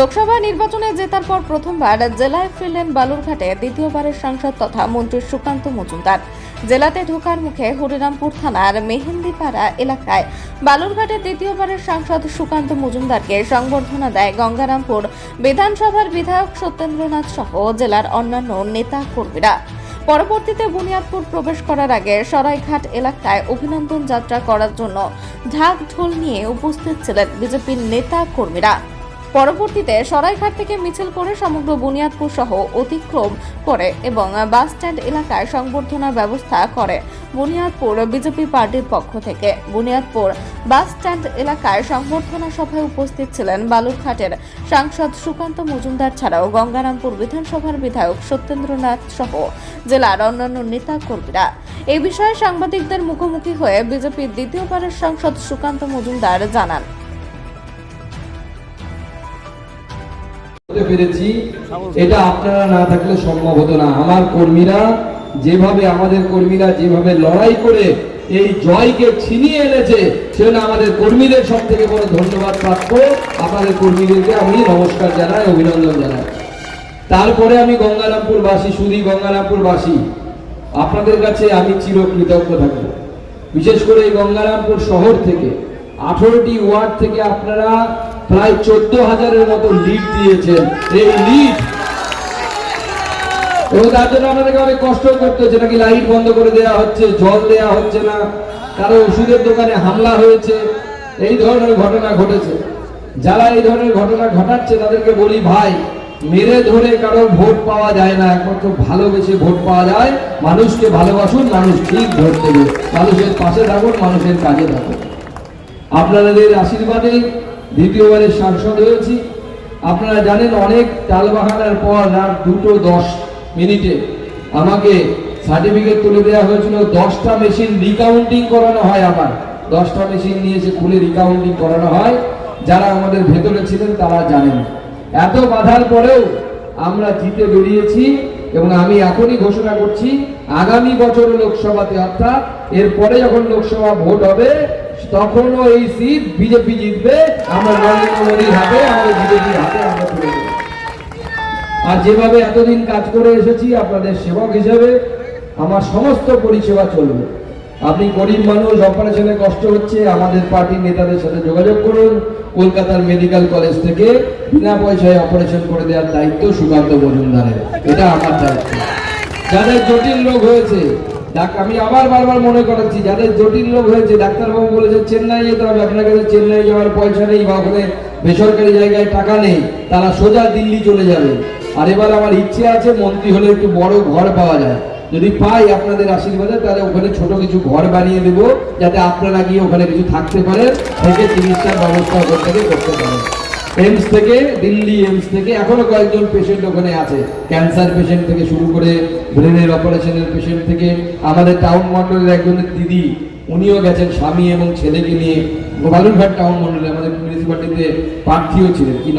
লোকসভা নির্বাচনে জেতার পর প্রথমবার জেলায় ফিরলেন বালুরঘাটে, দ্বিতীয়বারের সাংসদ তথা মন্ত্রী সুকান্ত মজুমদার। জেলাতে ঢোকার মুখে হরিরামপুর থানার মেহেন্দিপাড়া এলাকায় বালুরঘাটে দ্বিতীয়বারের সাংসদ সুকান্ত মজুমদারকে সংবর্ধনা দেয় গঙ্গারামপুর বিধানসভার বিধায়ক সত্যেন্দ্রনাথ সহ জেলার অন্যান্য নেতা কর্মীরা পরবর্তীতে বুনিয়াদপুর প্রবেশ করার আগে সরাইঘাট এলাকায় অভিনন্দন যাত্রা করার জন্য ঢাক ঢোল নিয়ে উপস্থিত ছিলেন বিজেপির নেতা কর্মীরা পরবর্তীতে সরাইঘাট থেকে মিছিল করে সমগ্র বুনিয়াদপুর সহ অতিক্রম করে এবং বাস স্ট্যান্ড এলাকায় সংবর্ধনার ব্যবস্থা করে বুনিয়াদপুর বিজেপি পার্টির পক্ষ থেকে। বুনিয়াদপুর বাস স্ট্যান্ড এলাকায় সংবর্ধনা সভায় উপস্থিত ছিলেন বালুরঘাটের সাংসদ সুকান্ত মজুমদার ছাড়াও গঙ্গারামপুর বিধানসভার বিধায়ক সত্যেন্দ্রনাথ সহ জেলার অন্যান্য নেতা কর্মীরা এ বিষয়ে সাংবাদিকদের মুখোমুখি হয়ে বিজেপির দ্বিতীয়বারের সাংসদ সুকান্ত মজুমদার জানান। করতে পেরেছি, এটা আপনারা না থাকলে সম্ভব হতো না। আমার কর্মীরা যেভাবে, আমাদের কর্মীরা যেভাবে লড়াই করে এই জয়কে ছিনিয়ে এনেছে সেজন্য আমাদের কর্মীদের সব থেকে বড় ধন্যবাদ প্রাপ্য। আপনাদের কর্মীদেরকে আমি নমস্কার জানাই, অভিনন্দন জানাই। তারপরে আমি গঙ্গারামপুর বাসী শুধু গঙ্গারামপুর বাসী আপনাদের কাছে আমি চিরকৃতজ্ঞ থাকব। বিশেষ করে এই গঙ্গারামপুর শহর থেকে, আঠারোটি ওয়ার্ড থেকে আপনারা প্রায় চোদ্দ হাজারের মতো লিড দিয়েছেন। এই লিড এবং তার জন্য আমাদেরকে অনেক কষ্ট করতে হচ্ছে, নাকি লাইট বন্ধ করে দেওয়া হচ্ছে, জল দেওয়া হচ্ছে না, কারও ওষুধের দোকানে হামলা হয়েছে, এই ধরনের ঘটনা ঘটেছে। যারা এই ধরনের ঘটনা ঘটাচ্ছে, তাদেরকে বলি, ভাই, মেরে ধরে কারও ভোট পাওয়া যায় না, একমাত্র ভালোবেসে ভোট পাওয়া যায়। মানুষকে ভালোবাসুন, মানুষ ঠিক ভোট দেবে। মানুষের পাশে থাকুন, মানুষের কাজে থাকুন। আপনাদের আশীর্বাদে দ্বিতীয়বারের সাংসদ হয়েছি। আপনারা জানেন অনেক টালবাহানার পর রাত দুটো দশ মিনিটে আমাকে সার্টিফিকেট তুলে দেওয়া হয়েছিল। দশটা মেশিন রিকাউন্টিং করানো হয় আবার দশটা মেশিন নিয়ে এসে খুলে রিকাউন্টিং করানো হয়। যারা আমাদের ভেতরে ছিলেন তারা জানেন। এত বাধার পরেও আমরা জিতে বেরিয়েছি এবং আমি এখনই ঘোষণা করছি, আগামী বছর লোকসভাতে অর্থাৎ এরপরে যখন লোকসভা ভোট হবে তখনও এই সিট বিজেপি জিতবে, আমরা নরেন্দ্র মোদীর হাতে আমাদের বিজেপির হাতে আমরা তুলে দেবো। আর যেভাবে এতদিন কাজ করে এসেছি, আপনাদের সেবক হিসেবে আমার সমস্ত পরিষেবা চলবে। আপনি গরিব মানুষ, অপারেশনে কষ্ট হচ্ছে, আমাদের পার্টির নেতাদের সাথে যোগাযোগ করুন। কলকাতার মেডিকেল কলেজ থেকে বিনা পয়সায় অপারেশন করে দেওয়ার দায়িত্ব সুকান্ত মজুমদারের। এটা আমার দায়িত্ব। যাদের জটিল রোগ হয়েছে আমি আবার বারবার মনে করাচ্ছি, যাদের জটিল রোগ হয়েছে, ডাক্তারবাবু বলেছে চেন্নাই যেতে হবে আপনার কাছে চেন্নাই যাওয়ার পয়সা নেই বা ওখানে বেসরকারি জায়গায় টাকা নেই, তারা সোজা দিল্লি চলে যাবে। আর এবার আমার ইচ্ছে আছে, মন্ত্রী হলে একটু বড় ঘর পাওয়া যায়। যদি পাই আপনাদের আশীর্বাদে, তাহলে ওখানে ছোট কিছু ঘর বানিয়ে দেবো, যাতে আপনারা গিয়ে ওখানে কিছু থাকতে পারেন, থেকে চিকিৎসার ব্যবস্থা ওখান থেকে করতে পারেন। এমস থেকে দিল্লি এমস থেকে, এখনও কয়েকজন পেশেন্ট ওখানে আছে। ক্যান্সার পেশেন্ট থেকে শুরু করে ব্রেনের অপারেশনের পেশেন্ট থেকে, আমাদের টাউন মন্ডলের একজনের দিদি, উনিও গেছেন স্বামী এবং ছেলেকে নিয়ে। গোপালুরঘাট টাউন মন্ডলে আমাদের মিউনিসিপালিটিতে প্রার্থীও ছিলেন। কি